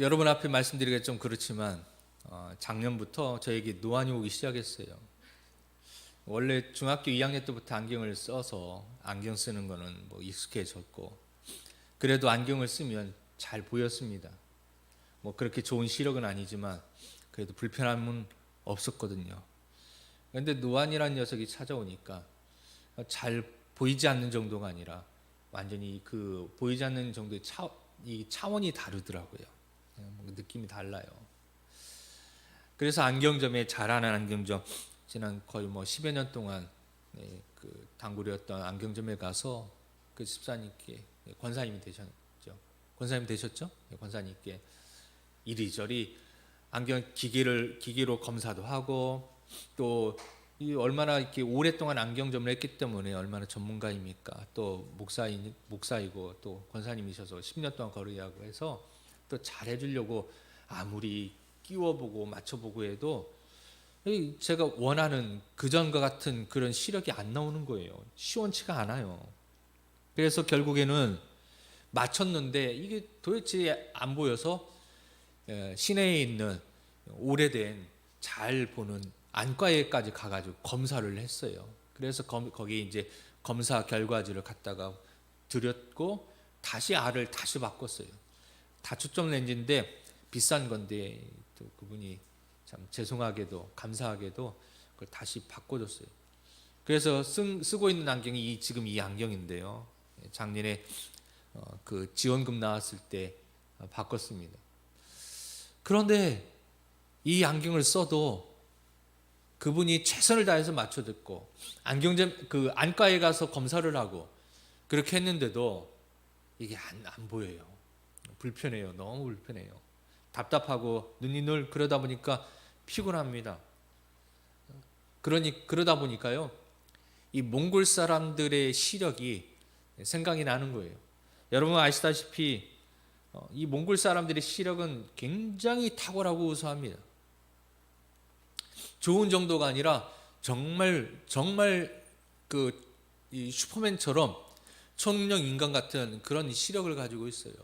여러분 앞에 말씀드리기가 좀 그렇지만 어, 작년부터 저에게 노안이 오기 시작했어요. 원래 중학교 2학년 때부터 안경을 써서 안경 쓰는 거는 뭐 익숙해졌고 그래도 안경을 쓰면 잘 보였습니다. 뭐 그렇게 좋은 시력은 아니지만 그래도 불편함은 없었거든요. 그런데 노안이라는 녀석이 찾아오니까 잘 보이지 않는 정도가 아니라 완전히 그 보이지 않는 정도의 차, 이 차원이 다르더라고요. 뭐 느낌이 달라요. 그래서 안경점에 잘하는 안경점 지난 거의 뭐 10여 년 동안 네, 그 단골이었던 안경점에 가서 그 집사님께 네, 권사님이 되셨죠. 권사님 되셨죠? 네, 권사님께 이리저리 안경 기계를 기계로 검사도 하고 또이 얼마나 이렇게 오랫동안 안경점을 했기 때문에 얼마나 전문가입니까? 또 목사이 목사이고 또 권사님이셔서 10년 동안 거래하고 해서 또 잘해주려고 아무리 끼워보고 맞춰보고 해도 이 제가 원하는 그전과 같은 그런 시력이 안 나오는 거예요. 시원치가 않아요. 그래서 결국에는 맞췄는데 이게 도대체 안 보여서 에, 시내에 있는 오래된 잘 보는 안과에까지 가가지고 검사를 했어요. 그래서 검, 거기 이제 검사 결과지를 갖다가 드렸고 다시 알을 다시 바꿨어요. 다초점 렌즈인데 비싼 건데 또 그분이 참 죄송하게도 감사하게도 그걸 다시 바꿔줬어요. 그래서 쓴, 쓰고 있는 안경이 이, 지금 이 안경인데요. 작년에 어, 그 지원금 나왔을 때 어, 바꿨습니다. 그런데 이 안경을 써도 그분이 최선을 다해서 맞춰 듣고 안경점 그 안과에 가서 검사를 하고 그렇게 했는데도 이게 안, 안 보여요. 불편해요. 너무 불편해요. 답답하고 눈이 늘 그러다 보니까 피곤합니다. 그러니 그러다 보니까요. 이 몽골 사람들의 시력이 생각이 나는 거예요. 여러분 아시다시피 어, 이 몽골 사람들의 시력은 굉장히 탁월하고 우수합니다. 좋은 정도가 아니라 정말 정말 그이 슈퍼맨처럼 초능력 인간 같은 그런 시력을 가지고 있어요.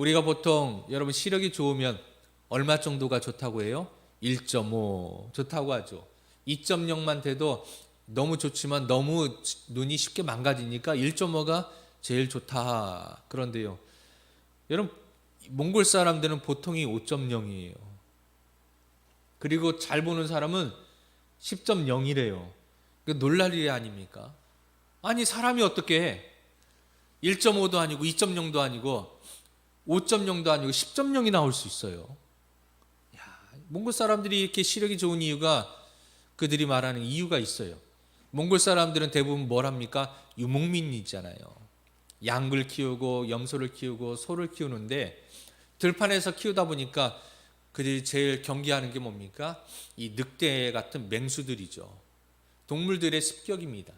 우리가 보통 여러분 시력이 좋으면 얼마 정도가 좋다고 해요? 1.5 좋다고 하죠. 2.0만 돼도 너무 좋지만 너무 눈이 쉽게 망가지니까 1.5가 제일 좋다. 그런데요. 여러분 몽골 사람들은 보통이 5.0이에요. 그리고 잘 보는 사람은 10.0이래요. 그 놀랄 일이 아닙니까? 아니 사람이 어떻게 1.5도 아니고 2.0도 아니고 5.0도 아니고 10.0이 나올 수 있어요. 야, 몽골 사람들이 이렇게 시력이 좋은 이유가 그들이 말하는 이유가 있어요. 몽골 사람들은 대부분 뭘 합니까? 유목민이잖아요. 양을 키우고 염소를 키우고 소를 키우는데 들판에서 키우다 보니까 그들이 제일 경계하는 게 뭡니까? 이 늑대 같은 맹수들이죠. 동물들의 습격입니다.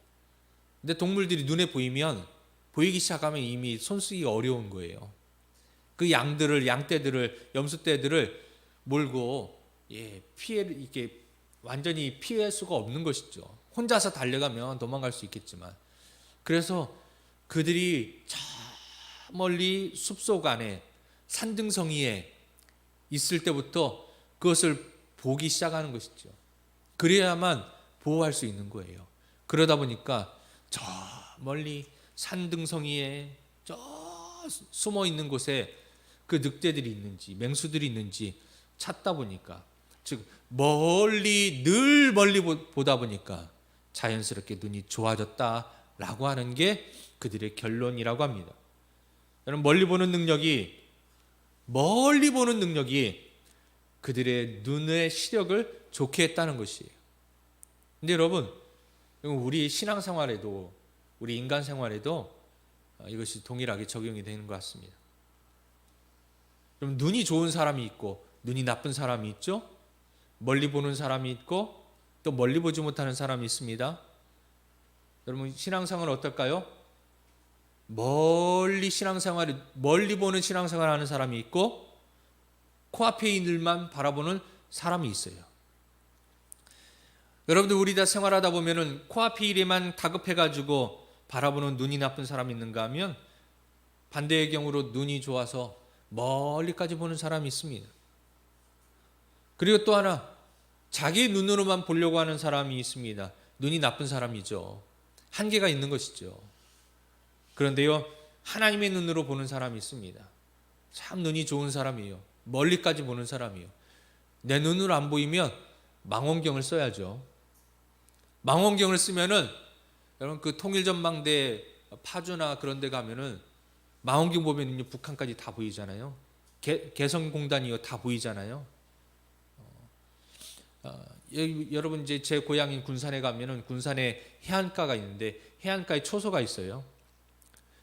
근데 동물들이 눈에 보이면 보이기 시작하면 이미 손쓰기가 어려운 거예요. 그 양들을 양떼들을 염소떼들을 몰고 예, 피해 이게 완전히 피할 수가 없는 것이죠. 혼자서 달려가면 도망갈 수 있겠지만 그래서 그들이 저 멀리 숲속 안에 산등성이에 있을 때부터 그것을 보기 시작하는 것이죠. 그래야만 보호할 수 있는 거예요. 그러다 보니까 저 멀리 산등성이에 저 숨어 있는 곳에 그 늑대들이 있는지 맹수들이 있는지 찾다 보니까 즉 멀리 늘 멀리 보다 보니까 자연스럽게 눈이 좋아졌다라고 하는 게 그들의 결론이라고 합니다. 여러분 멀리 보는 능력이 멀리 보는 능력이 그들의 눈의 시력을 좋게 했다는 것이에요. 근데 여러분 우리 신앙 생활에도 우리 인간 생활에도 이것이 동일하게 적용이 되는 것 같습니다. 그럼 눈이 좋은 사람이 있고 눈이 나쁜 사람이 있죠. 멀리 보는 사람이 있고 또 멀리 보지 못하는 사람이 있습니다. 여러분 신앙생활 어떨까요? 멀리 신앙생활 멀리 보는 신앙생활 하는 사람이 있고 코앞에 있는 일만 바라보는 사람이 있어요. 여러분들 우리 다 생활하다 보면은 코앞의 일에만 다급해 가지고 바라보는 눈이 나쁜 사람이 있는가 하면 반대의 경우로 눈이 좋아서 멀리까지 보는 사람이 있습니다. 그리고 또 하나 자기 눈으로만 보려고 하는 사람이 있습니다. 눈이 나쁜 사람이죠. 한계가 있는 것이죠. 그런데요, 하나님의 눈으로 보는 사람이 있습니다. 참 눈이 좋은 사람이에요. 멀리까지 보는 사람이에요. 내 눈으로 안 보이면 망원경을 써야죠. 망원경을 쓰면은 여러분 그 통일전망대 파주나 그런 데 가면은 망원경 보면은요 북한까지 다 보이잖아요. 개, 개성공단이요 다 보이잖아요. 어, 어, 여- 여러분 이제 제 고향인 군산에 가면은 군산에 해안가가 있는데 해안가에 초소가 있어요.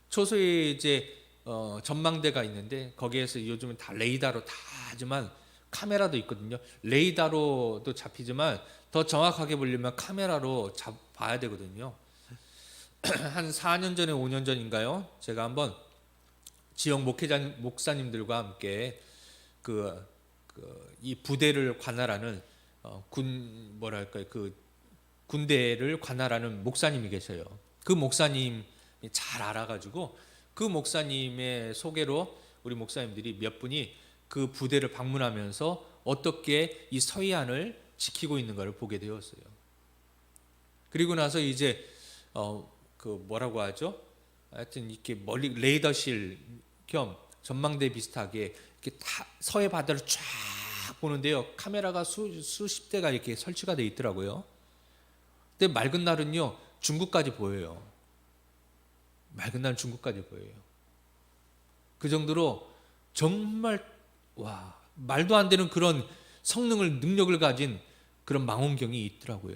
초소에 이제 어, 전망대가 있는데 거기에서 요즘은 다 레이더로 다 하지만 카메라도 있거든요. 레이더로도 잡히지만 더 정확하게 보려면 카메라로 잡 봐야 되거든요. 한 4년 전에 5년 전인가요? 제가 한번 지역 목회자 목사님들과 함께 그이 부대를 관할하는 어, 군 뭐랄까요 그 군대를 관할하는 목사님이 계셔요. 그 목사님이 잘 알아가지고 그 목사님의 소개로 우리 목사님들이 몇 분이 그 부대를 방문하면서 어떻게 이 서해안을 지키고 있는가를 보게 되었어요. 그리고 나서 이제 어 그 뭐라고 하죠? 하여튼 이렇게 멀리 레이더실 겸 전망대 비슷하게 이렇게 다 서해 바다를 쫙 보는데요. 카메라가 수, 수십 대가 이렇게 설치가 돼 있더라고요. 근데 맑은 날은요 중국까지 보여요. 맑은 날 중국까지 보여요. 그 정도로 정말 와 말도 안 되는 그런 성능을 능력을 가진 그런 망원경이 있더라고요.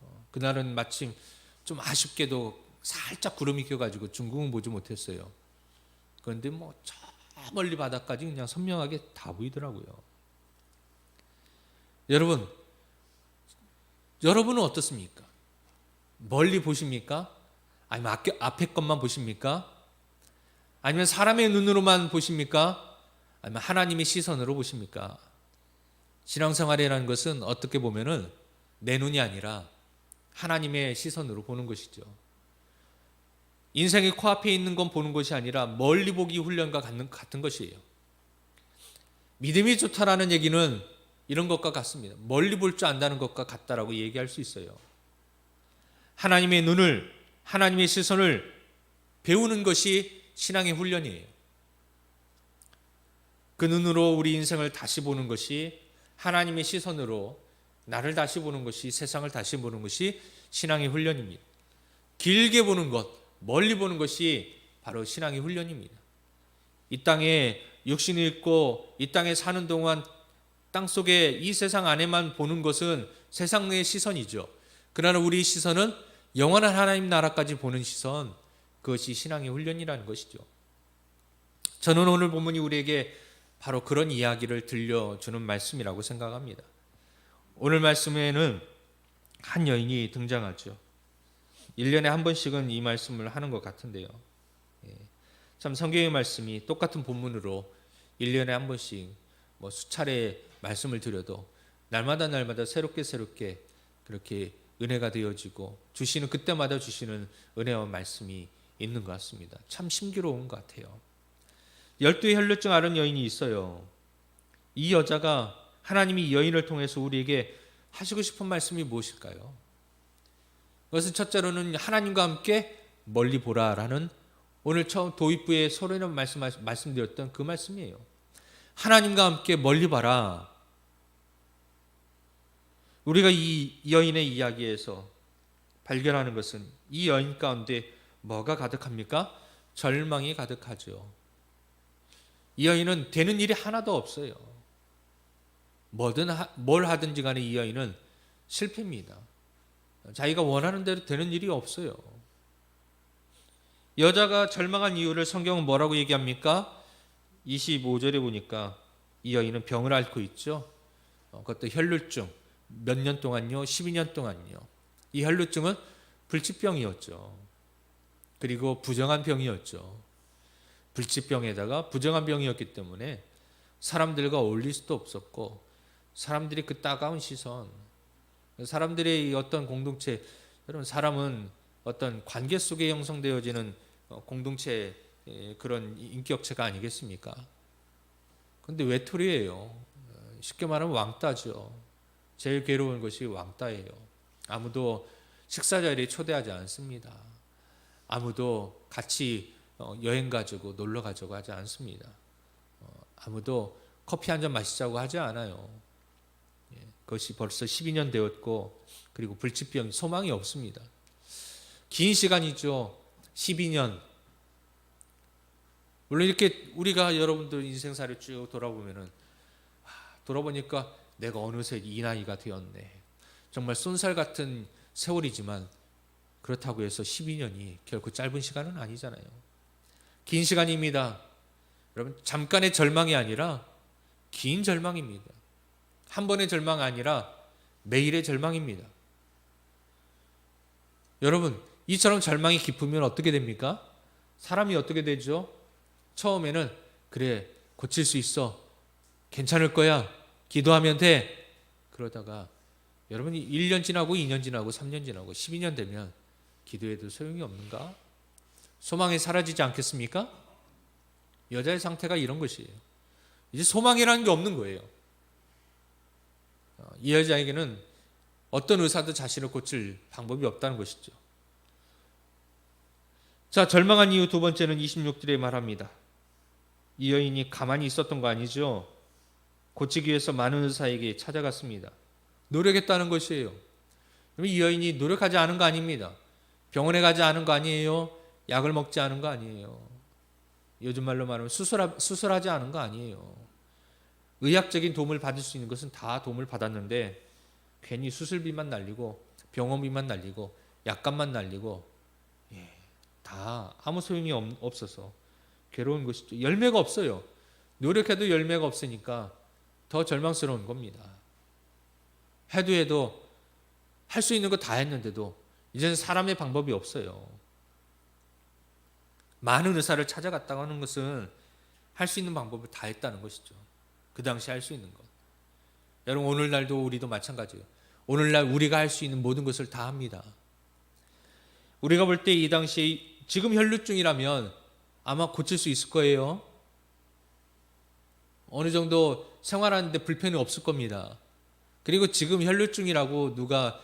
어, 그날은 마침 좀 아쉽게도 살짝 구름이 껴가지고 중국은 보지 못했어요. 그런데 뭐 저 멀리 바다까지 그냥 선명하게 다 보이더라고요. 여러분, 여러분은 어떻습니까? 멀리 보십니까? 아니면 앞에, 앞에 것만 보십니까? 아니면 사람의 눈으로만 보십니까? 아니면 하나님의 시선으로 보십니까? 신앙생활이라는 것은 어떻게 보면은 내 눈이 아니라 하나님의 시선으로 보는 것이죠. 인생의 코앞에 있는 건 보는 것이 아니라 멀리 보기 훈련과 같은, 것이에요. 믿음이 좋다라는 얘기는 이런 것과 같습니다. 멀리 볼 줄 안다는 것과 같다라고 얘기할 수 있어요. 하나님의 눈을, 하나님의 시선을 배우는 것이 신앙의 훈련이에요. 그 눈으로 우리 인생을 다시 보는 것이 하나님의 시선으로 나를 다시 보는 것이 세상을 다시 보는 것이 신앙의 훈련입니다. 길게 보는 것, 멀리 보는 것이 바로 신앙의 훈련입니다. 이 땅에 육신이 있고 이 땅에 사는 동안 땅 속에 이 세상 안에만 보는 것은 세상의 시선이죠. 그러나 우리 시선은 영원한 하나님 나라까지 보는 시선, 그것이 신앙의 훈련이라는 것이죠. 저는 오늘 본문이 우리에게 바로 그런 이야기를 들려주는 말씀이라고 생각합니다. 오늘 말씀에는 한 여인이 등장하죠. 1년에 한 번씩은 이 말씀을 하는 것 같은데요. 예. 참 성경의 말씀이 똑같은 본문으로 1년에 한 번씩 뭐 수차례 말씀을 드려도 날마다 날마다 새롭게 새롭게 그렇게 은혜가 되어지고 주시는 그때마다 주시는 은혜와 말씀이 있는 것 같습니다. 참 신기로운 것 같아요. 열두의 혈루증 앓은 여인이 있어요. 이 여자가 하나님이 이 여인을 통해서 우리에게 하시고 싶은 말씀이 무엇일까요? 그것은 첫째로는 하나님과 함께 멀리 보라라는 오늘 처음 도입부에 서론에 말씀 말씀드렸던 그 말씀이에요. 하나님과 함께 멀리 봐라. 우리가 이 여인의 이야기에서 발견하는 것은 이 여인 가운데 뭐가 가득합니까? 절망이 가득하죠. 이 여인은 되는 일이 하나도 없어요. 뭐든 하, 뭘 하든지 간에 이 여인은 실패입니다. 자기가 원하는 대로 되는 일이 없어요. 여자가 절망한 이유를 성경은 뭐라고 얘기합니까? 25절에 보니까 이 여인은 병을 앓고 있죠. 어, 그것도 혈루증. 몇 년 동안요? 12년 동안요. 이 혈루증은 불치병이었죠. 그리고 부정한 병이었죠. 불치병에다가 부정한 병이었기 때문에 사람들과 어울릴 수도 없었고 사람들이 그 따가운 시선, 사람들의 어떤 공동체, 여러분 사람은 어떤 관계 속에 형성되어지는 어, 공동체에 예, 그런 인격체가 아니겠습니까? 근데 외톨이에요. 어, 쉽게 말하면 왕따죠. 제일 괴로운 것이 왕따예요. 아무도 식사 자리에 초대하지 않습니다. 아무도 같이 어, 여행 가지고 놀러 가자고 하지 않습니다. 어, 아무도 커피 한 잔 마시자고 하지 않아요. 예, 그것이 벌써 12년 되었고 그리고 불치병 소망이 없습니다. 긴 시간이죠. 12년. 물론 이렇게 우리가 여러분들 인생사를 쭉 돌아보면은 아, 돌아보니까 내가 어느새 이 나이가 되었네. 정말 쏜살 같은 세월이지만 그렇다고 해서 12년이 결코 짧은 시간은 아니잖아요. 긴 시간입니다. 여러분 잠깐의 절망이 아니라 긴 절망입니다. 한 번의 절망 아니라 매일의 절망입니다. 여러분 이처럼 절망이 깊으면 어떻게 됩니까? 사람이 어떻게 되죠? 처음에는 그래 고칠 수 있어 괜찮을 거야 기도하면 돼 그러다가 여러분이 1년 지나고 2년 지나고 3년 지나고 12년 되면 기도해도 소용이 없는가? 소망이 사라지지 않겠습니까? 여자의 상태가 이런 것이에요. 이제 소망이라는 게 없는 거예요. 어, 이 여자에게는 어떤 의사도 자신을 고칠 방법이 없다는 것이죠. 자, 절망한 이유 두 번째는 26절에 말합니다. 이 여인이 가만히 있었던 거 아니죠? 고치기 위해서 많은 의사에게 찾아갔습니다. 노력했다는 것이에요. 이 여인이 노력하지 않은 거 아닙니다. 병원에 가지 않은 거 아니에요. 약을 먹지 않은 거 아니에요. 요즘 말로 말하면 수술, 수술하지 않은 거 아니에요. 의학적인 도움을 받을 수 있는 것은 다 도움을 받았는데 괜히 수술비만 날리고 병원비만 날리고 약값만 날리고 예, 다 아무 소용이 없, 없어서 괴로운 것이죠. 열매가 없어요. 노력해도 열매가 없으니까 더 절망스러운 겁니다. 해도 해도 할 수 있는 거 다 했는데도 이제는 사람의 방법이 없어요. 많은 의사를 찾아갔다고 하는 것은 할 수 있는 방법을 다 했다는 것이죠. 그 당시 할 수 있는 것. 여러분 오늘날도 우리도 마찬가지예요. 오늘날 우리가 할 수 있는 모든 것을 다 합니다. 우리가 볼 때 이 당시에 지금 혈루증이라면 아마 고칠 수 있을 거예요. 어느 정도 생활하는데 불편이 없을 겁니다. 그리고 지금 혈루증이라고 누가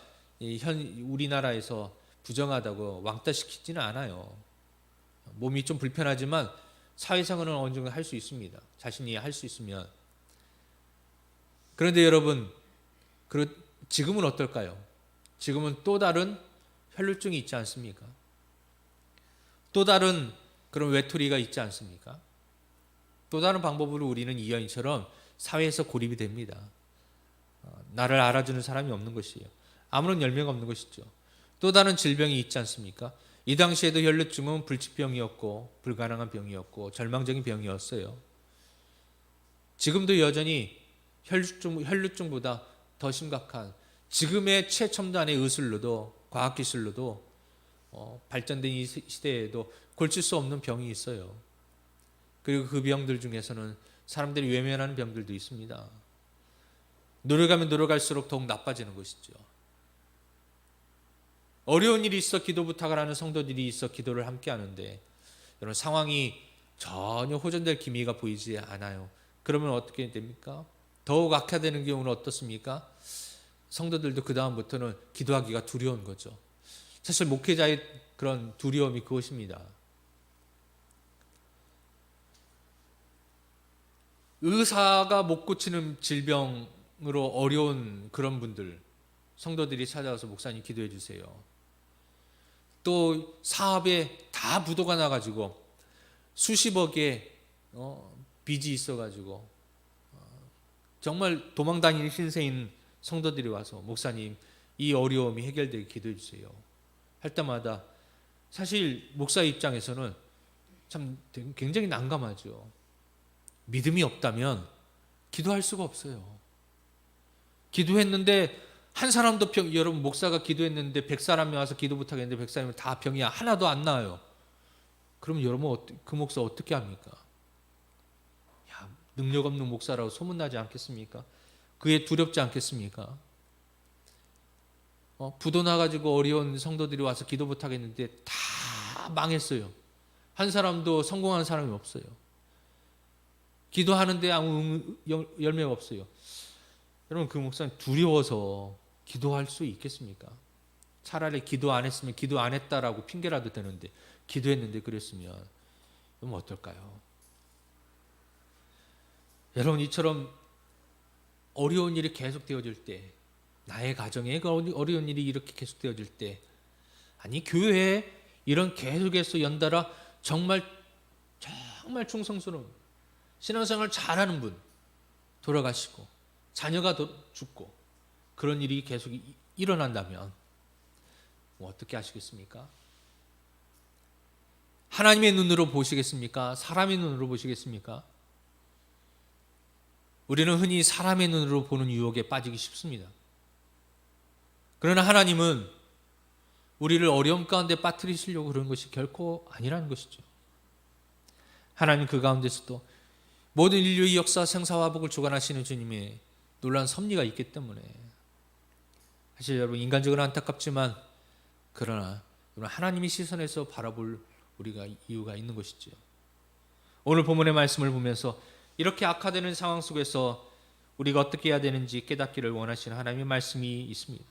현 우리나라에서 부정하다고 왕따시키지는 않아요. 몸이 좀 불편하지만 사회생활은 어느 정도 할 수 있습니다. 자신이 할 수 있으면. 그런데 여러분, 지금은 어떨까요? 지금은 또 다른 혈루증이 있지 않습니까? 또 다른 그런 외톨이가 있지 않습니까? 또 다른 방법으로 우리는 이 여인처럼 사회에서 고립이 됩니다. 어, 나를 알아주는 사람이 없는 것이에요. 아무런 열매가 없는 것이죠. 또 다른 질병이 있지 않습니까? 이 당시에도 혈루증은 불치병이었고 불가능한 병이었고 절망적인 병이었어요. 지금도 여전히 혈루증, 혈루증보다 더 심각한 지금의 최첨단의 의술로도 과학기술로도 어, 발전된 이 시대에도 골칠 수 없는 병이 있어요. 그리고 그 병들 중에서는 사람들이 외면하는 병들도 있습니다. 노력하면 노력할수록 더욱 나빠지는 것이죠. 어려운 일이 있어 기도 부탁을 하는 성도들이 있어 기도를 함께 하는데 여러분 상황이 전혀 호전될 기미가 보이지 않아요. 그러면 어떻게 됩니까? 더욱 악화되는 경우는 어떻습니까? 성도들도 그 다음부터는 기도하기가 두려운 거죠. 사실 목회자의 그런 두려움이 그것입니다. 의사가 못 고치는 질병으로 어려운 그런 분들 성도들이 찾아와서 목사님 기도해 주세요. 또 사업에 다 부도가 나가지고 수십억의 어, 빚이 있어가지고 어, 정말 도망다니는 신세인 성도들이 와서 목사님 이 어려움이 해결되게 기도해 주세요. 할 때마다 사실 목사 입장에서는 참 굉장히 난감하죠. 믿음이 없다면 기도할 수가 없어요. 기도했는데 한 사람도 병, 여러분 목사가 기도했는데 백 사람이 와서 기도 부탁했는데 백 사람이 다 병이 하나도 안 나아요. 그럼 여러분 그 목사 어떻게 합니까? 야, 능력 없는 목사라고 소문나지 않겠습니까? 그게 두렵지 않겠습니까? 어, 부도 나가지고 어려운 성도들이 와서 기도 부탁했는데 다 망했어요. 한 사람도 성공한 사람이 없어요. 기도하는데 아무 응- 열- 열매가 없어요. 여러분 그 목사님 두려워서 기도할 수 있겠습니까? 차라리 기도 안 했으면 기도 안 했다라고 핑계라도 되는데 기도했는데 그랬으면 그럼 어떨까요? 여러분 이처럼 어려운 일이 계속 되어질 때 나의 가정에 그 어려운 일이 이렇게 계속 되어질 때 아니 교회에 이런 계속해서 연달아 정말 정말 충성스러운 신앙생활 잘하는 분 돌아가시고 자녀가 도- 죽고 그런 일이 계속 이- 일어난다면 뭐 어떻게 하시겠습니까? 하나님의 눈으로 보시겠습니까? 사람의 눈으로 보시겠습니까? 우리는 흔히 사람의 눈으로 보는 유혹에 빠지기 쉽습니다. 그러나 하나님은 우리를 어려움 가운데 빠뜨리시려고 그런 것이 결코 아니라는 것이죠. 하나님 그 가운데서도 모든 인류의 역사 생사화복을 주관하시는 주님의 놀라운 섭리가 있기 때문에 사실 여러분 인간적으로 안타깝지만 그러나 하나님의 시선에서 바라볼 우리가 이유가 있는 것이죠. 오늘 본문의 말씀을 보면서 이렇게 악화되는 상황 속에서 우리가 어떻게 해야 되는지 깨닫기를 원하시는 하나님의 말씀이 있습니다.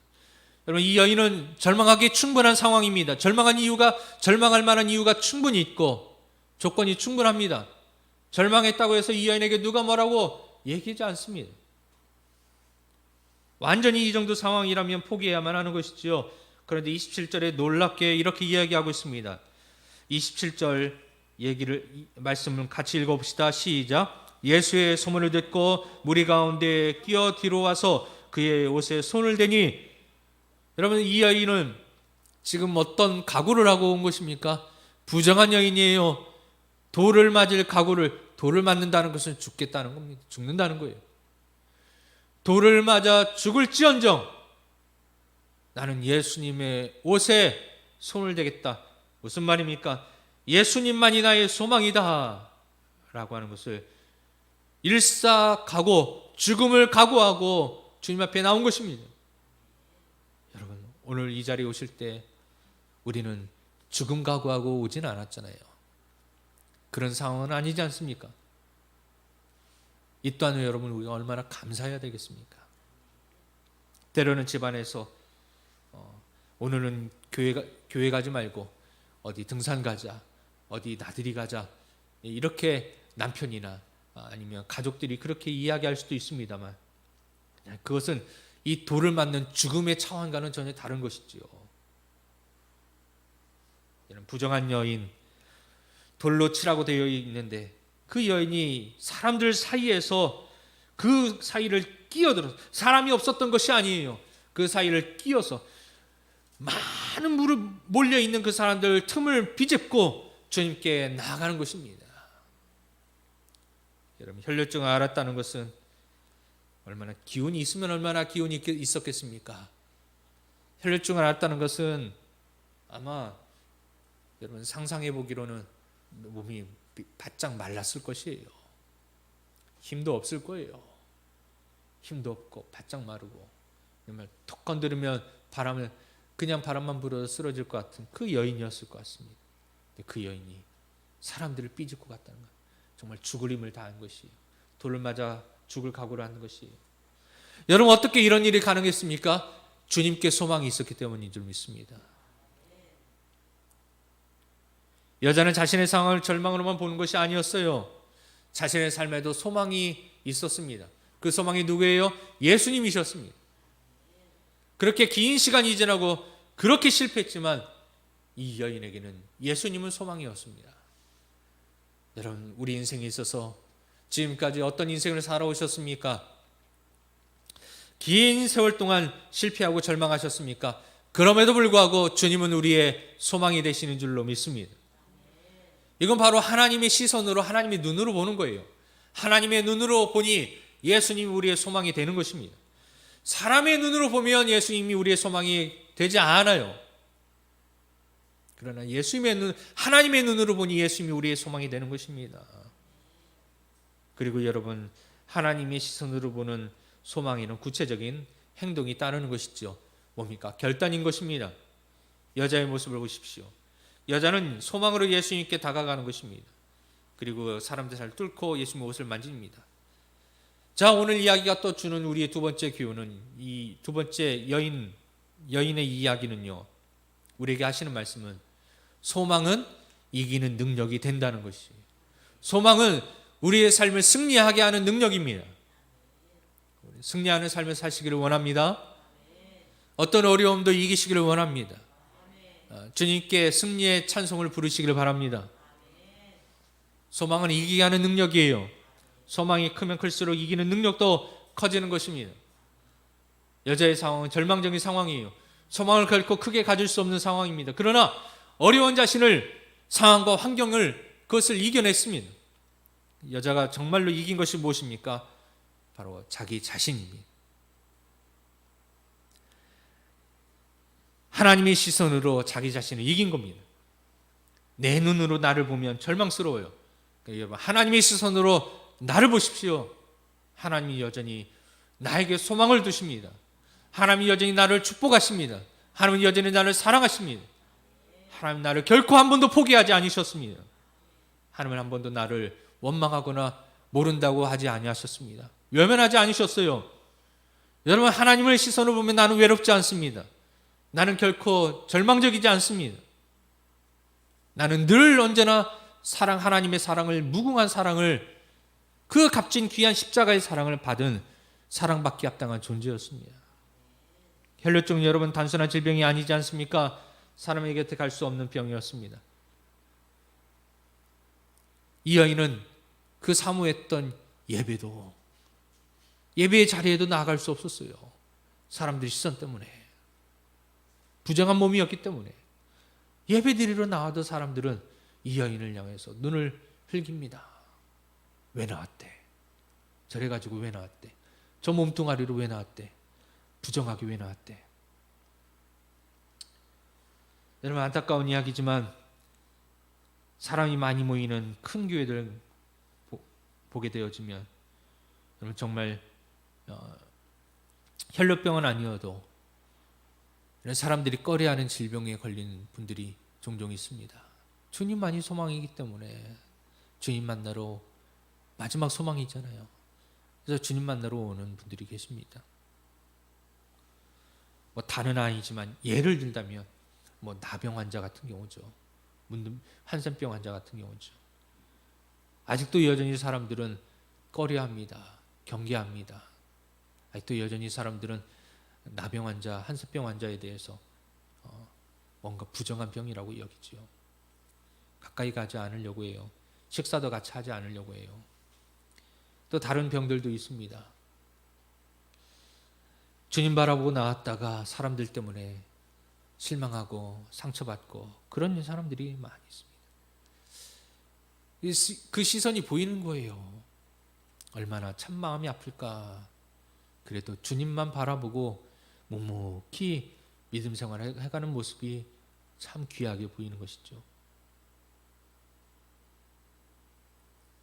여러분 이 여인은 절망하기 충분한 상황입니다. 절망한 이유가 절망할 만한 이유가 충분히 있고 조건이 충분합니다. 절망했다고 해서 이 여인에게 누가 뭐라고 얘기하지 않습니다. 완전히 이 정도 상황이라면 포기해야만 하는 것이지요. 그런데 27절에 놀랍게 이렇게 이야기하고 있습니다. 27절 얘기를 이- 말씀을 같이 읽어 봅시다. 시작. 예수의 소문을 듣고 무리 가운데 끼어 뒤로 와서 그의 옷에 손을 대니 여러분 이 여인은 지금 어떤 각오를 하고 온 것입니까? 부정한 여인이에요. 돌을 맞을 각오를 돌을 맞는다는 것은 죽겠다는 겁니다. 죽는다는 거예요. 돌을 맞아 죽을지언정 나는 예수님의 옷에 손을 대겠다. 무슨 말입니까? 예수님만이 나의 소망이다. 라고 하는 것을 일사각오, 죽음을 각오하고 주님 앞에 나온 것입니다. 여러분, 오늘 이 자리에 오실 때 우리는 죽음 각오하고 오진 않았잖아요. 그런 상황은 아니지 않습니까? 이 또한 여러분 우리가 얼마나 감사해야 되겠습니까? 때로는 집안에서 어, 오늘은 교회 가, 교회 가지 말고 어디 등산 가자, 어디 나들이 가자 이렇게 남편이나 아니면 가족들이 그렇게 이야기할 수도 있습니다만 그냥 그것은 이 돌을 맞는 죽음의 차원과는 전혀 다른 것이지요. 이런 부정한 여인 돌로 치라고 되어 있는데 그 여인이 사람들 사이에서 그 사이를 끼어들어 사람이 없었던 것이 아니에요. 그 사이를 끼어서 많은 물을 몰려 있는 그 사람들 틈을 비집고 주님께 나아가는 것입니다. 여러분 혈류증을 알았다는 것은 얼마나 기운이 있으면 얼마나 기운이 있- 있었겠습니까? 혈류증을 알았다는 것은 아마 여러분 상상해 보기로는 몸이 바짝 말랐을 것이에요. 힘도 없을 거예요. 힘도 없고 바짝 마르고 정말 톡 건드리면 바람을 그냥 바람만 불어서 쓰러질 것 같은 그 여인이었을 것 같습니다. 그 여인이 사람들을 갔다는 것, 정말 죽을 힘을 다한 것이에요. 돌을 맞아 죽을 각오를 하는 것이에요. 여러분 어떻게 이런 일이 가능했습니까? 주님께 소망이 있었기 때문인 줄 믿습니다. 여자는 자신의 상황을 절망으로만 보는 것이 아니었어요. 자신의 삶에도 소망이 있었습니다. 그 소망이 누구예요? 예수님이셨습니다. 그렇게 긴 시간이 지나고 그렇게 실패했지만 이 여인에게는 예수님은 소망이었습니다. 여러분, 우리 인생에 있어서 지금까지 어떤 인생을 살아오셨습니까? 긴 세월 동안 실패하고 절망하셨습니까? 그럼에도 불구하고 주님은 우리의 소망이 되시는 줄로 믿습니다. 이건 바로 하나님의 시선으로 하나님의 눈으로 보는 거예요. 하나님의 눈으로 보니 예수님이 우리의 소망이 되는 것입니다. 사람의 눈으로 보면 예수님이 우리의 소망이 되지 않아요. 그러나 예수님의 눈, 하나님의 눈으로 보니 예수님이 우리의 소망이 되는 것입니다. 그리고 여러분, 하나님의 시선으로 보는 소망에는 구체적인 행동이 따르는 것이죠. 뭡니까? 결단인 것입니다. 여자의 모습을 보십시오. 여자는 소망으로 예수님께 다가가는 것입니다. 그리고 사람들 잘 뚫고 예수님의 옷을 만집니다. 자, 오늘 이야기가 또 주는 우리의 두 번째 교훈은 이 두 번째 여인 여인의 이야기는요. 우리에게 하시는 말씀은 소망은 이기는 능력이 된다는 것이에요. 소망은 우리의 삶을 승리하게 하는 능력입니다. 승리하는 삶을 사시기를 원합니다. 어떤 어려움도 이기시기를 원합니다. 어, 주님께 승리의 찬송을 부르시기를 바랍니다. 소망은 이기게 하는 능력이에요. 소망이 크면 클수록 이기는 능력도 커지는 것입니다. 여자의 상황은 절망적인 상황이에요. 소망을 결코 크게 가질 수 없는 상황입니다. 그러나 어려운 자신을 상황과 환경을 그것을 이겨냈습니다. 여자가 정말로 이긴 것이 무엇입니까? 바로 자기 자신입니다. 하나님의 시선으로 자기 자신을 이긴 겁니다. 내 눈으로 나를 보면 절망스러워요. 그러니까 여러분, 하나님의 시선으로 나를 보십시오. 하나님이 여전히 나에게 소망을 두십니다. 하나님이 여전히 나를 축복하십니다. 하나님이 여전히 나를 사랑하십니다. 하나님 나를 결코 한 번도 포기하지 않으셨습니다. 하나님은 한 번도 나를 원망하거나 모른다고 하지 아니하셨습니다. 외면하지 않으셨어요. 여러분 하나님의 시선을 보면 나는 외롭지 않습니다. 나는 결코 절망적이지 않습니다. 나는 늘 언제나 사랑 하나님의 사랑을 무궁한 사랑을 그 값진 귀한 십자가의 사랑을 받은 사랑받기 합당한 존재였습니다. 혈류증 여러분 단순한 질병이 아니지 않습니까? 사람의 곁에 갈 수 없는 병이었습니다. 이 여인은 그 사모했던 예배도 예배의 자리에도 나아갈 수 없었어요. 사람들의 시선 때문에 부정한 몸이었기 때문에 예배 드리러 나와도 사람들은 이 여인을 향해서 눈을 흘깁니다. 왜 나왔대? 저래 가지고 왜 나왔대? 저 몸뚱아리로 왜 나왔대? 부정하게 왜 나왔대? 여러분 안타까운 이야기지만 사람이 많이 모이는 큰 교회들 보, 게 되어지면 여러분 정말 어, 혈류병은 아니어도 사람들이 꺼려하는 질병에 걸린 분들이 종종 있습니다. 주님만이 소망이기 때문에 주님 만나러 마지막 소망이 있잖아요. 그래서 주님 만나러 오는 분들이 계십니다. 뭐 다는 아니지만 예를 들다면 뭐 나병 환자 같은 경우죠. 한센병 환자 같은 경우죠. 아직도 여전히 사람들은 꺼려합니다. 경계합니다. 아직도 여전히 사람들은 나병 환자, 한센병 환자에 대해서 어, 뭔가 부정한 병이라고 여기지요. 가까이 가지 않으려고 해요. 식사도 같이 하지 않으려고 해요. 또 다른 병들도 있습니다. 주님 바라보고 나왔다가 사람들 때문에 실망하고 상처받고 그런 사람들이 많이 있습니다. 그 시선이 보이는 거예요. 얼마나 참 마음이 아플까. 그래도 주님만 바라보고 묵묵히 믿음 생활을 해가는 모습이 참 귀하게 보이는 것이죠.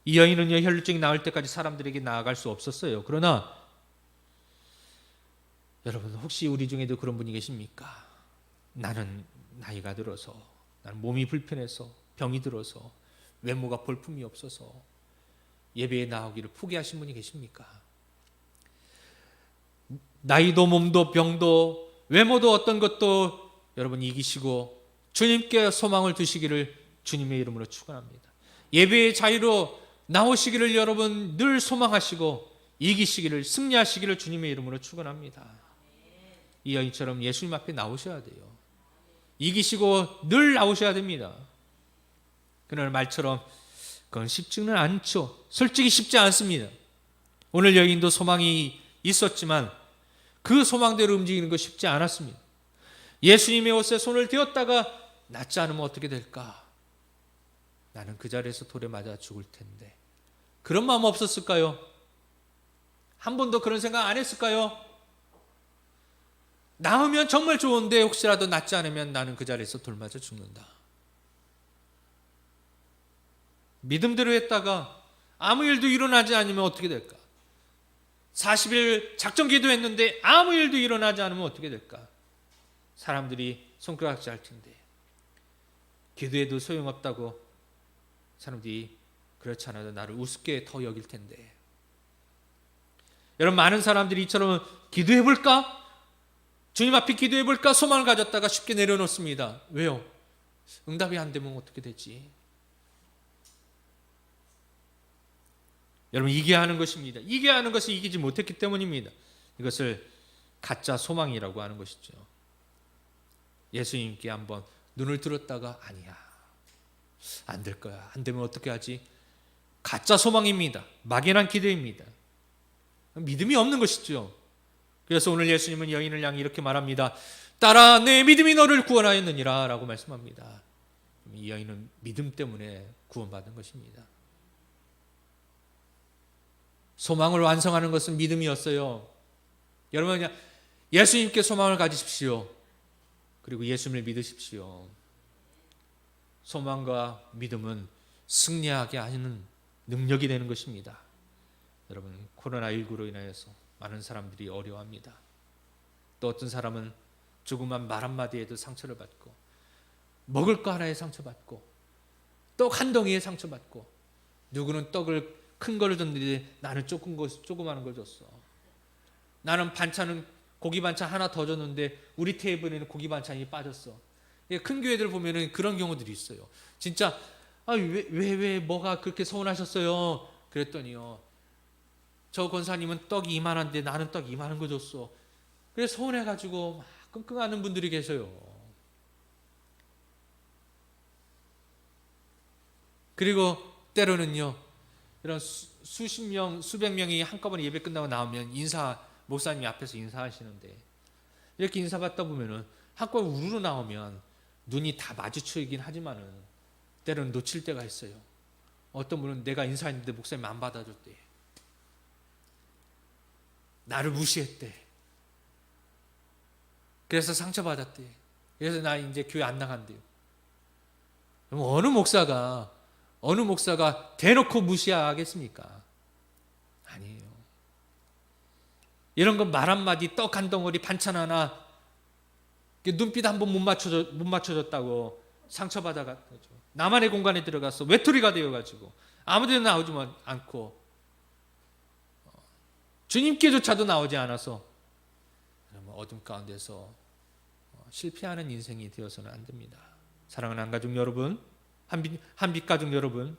이 여인은요 혈류증이 나을 때까지 사람들에게 나아갈 수 없었어요. 그러나 여러분 혹시 우리 중에도 그런 분이 계십니까? 나는 나이가 들어서 나는 몸이 불편해서 병이 들어서 외모가 볼품이 없어서 예배에 나오기를 포기하신 분이 계십니까? 나이도 몸도 병도 외모도 어떤 것도 여러분 이기시고 주님께 소망을 두시기를 주님의 이름으로 축원합니다. 예배의 자유로 나오시기를 여러분 늘 소망하시고 이기시기를 승리하시기를 주님의 이름으로 축원합니다. 이 여인처럼 예수님 앞에 나오셔야 돼요. 이기시고 늘 나오셔야 됩니다. 그날 말처럼 그건 쉽지는 않죠. 솔직히 쉽지 않습니다. 오늘 여인도 소망이 있었지만 그 소망대로 움직이는 거 쉽지 않았습니다. 예수님의 옷에 손을 대었다가 낫지 않으면 어떻게 될까? 나는 그 자리에서 돌에 맞아 죽을 텐데. 그런 마음 없었을까요? 한 번도 그런 생각 안 했을까요? 나으면 정말 좋은데 혹시라도 낫지 않으면 나는 그 자리에서 돌 맞아 죽는다. 믿음대로 했다가 아무 일도 일어나지 않으면 어떻게 될까? 40일 작전 기도했는데 아무 일도 일어나지 않으면 어떻게 될까? 사람들이 손가락질 할 텐데. 기도해도 소용없다고 사람들이 그렇지 않아도 나를 우습게 더 여길 텐데. 여러분 많은 사람들이 이처럼 기도해 볼까? 주님 앞에 기도해 볼까? 소망을 가졌다가 쉽게 내려놓습니다. 왜요? 응답이 안 되면 어떻게 되지? 여러분 이겨야 하는 것입니다. 이겨야 하는 것을 이기지 못했기 때문입니다. 이것을 가짜 소망이라고 하는 것이죠. 예수님께 한번 눈을 들었다가 아니야. 안 될 거야. 안 되면 어떻게 하지? 가짜 소망입니다. 막연한 기대입니다. 믿음이 없는 것이죠. 그래서 오늘 예수님은 여인을 향해 이렇게 말합니다. 따라 내 믿음이 너를 구원하였느니라 라고 말씀합니다. 이 여인은 믿음 때문에 구원받은 것입니다. 소망을 완성하는 것은 믿음이었어요. 여러분 예수님께 소망을 가지십시오. 그리고 예수님을 믿으십시오. 소망과 믿음은 승리하게 하는 능력이 되는 것입니다. 여러분 코로나 19로 인하여서 많은 사람들이 어려워합니다. 또 어떤 사람은 조그만 말 한마디에도 상처를 받고 먹을 거 하나에 상처받고 떡 한 덩이에 상처받고 누구는 떡을 큰 거를 줬는데 나는 조금 거 조그마한 걸 줬어. 나는 반찬은 고기 반찬 하나 더 줬는데 우리 테이블에는 고기 반찬이 빠졌어. 예, 큰 교회들 보면은 그런 경우들이 있어요. 진짜 아왜왜 왜, 왜 뭐가 그렇게 서운하셨어요? 그랬더니요. 저 권사님은 떡이 이만한데 나는 떡 이만한 거 줬어. 그래서 서운해가지고 막 끙끙하는 분들이 계세요. 그리고 때로는요 이런 수, 수십 명, 수백 명이 한꺼번에 예배 끝나고 나오면 인사 목사님이 앞에서 인사하시는데 이렇게 인사받다 보면은 한꺼번에 우르르 나오면 눈이 다 마주치긴 하지만은 때로는 놓칠 때가 있어요. 어떤 분은 내가 인사했는데 목사님 안 받아줬대. 나를 무시했대. 그래서 상처받았대. 그래서 나 이제 교회 안 나간대요. 그럼 어느 목사가 어느 목사가 대놓고 무시하겠습니까? 아니에요. 이런 건 말 한마디, 떡 한 덩어리, 반찬 하나, 눈빛 한 번 못 맞춰줬, 못 맞춰줬다고 상처받아가지고 나만의 공간에 들어가서 외톨이가 되어 가지고 아무데나 나오지 않고 어, 주님께조차도 나오지 않아서 어둠 가운데서 어, 실패하는 인생이 되어서는 안 됩니다. 사랑하는 한가족 여러분, 한빛, 한빛 가족 여러분,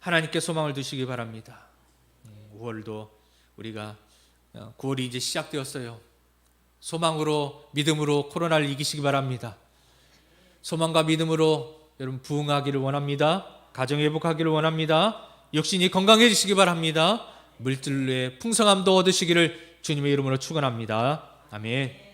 하나님께 소망을 두시기 바랍니다. 5월도 우리가 9월이 이제 시작되었어요. 소망으로 믿음으로 코로나를 이기시기 바랍니다. 소망과 믿음으로 여러분 부흥하기를 원합니다. 가정 회복하기를 원합니다. 육신이 건강해지시기 바랍니다. 물질의 풍성함도 얻으시기를 주님의 이름으로 축원합니다. 아멘.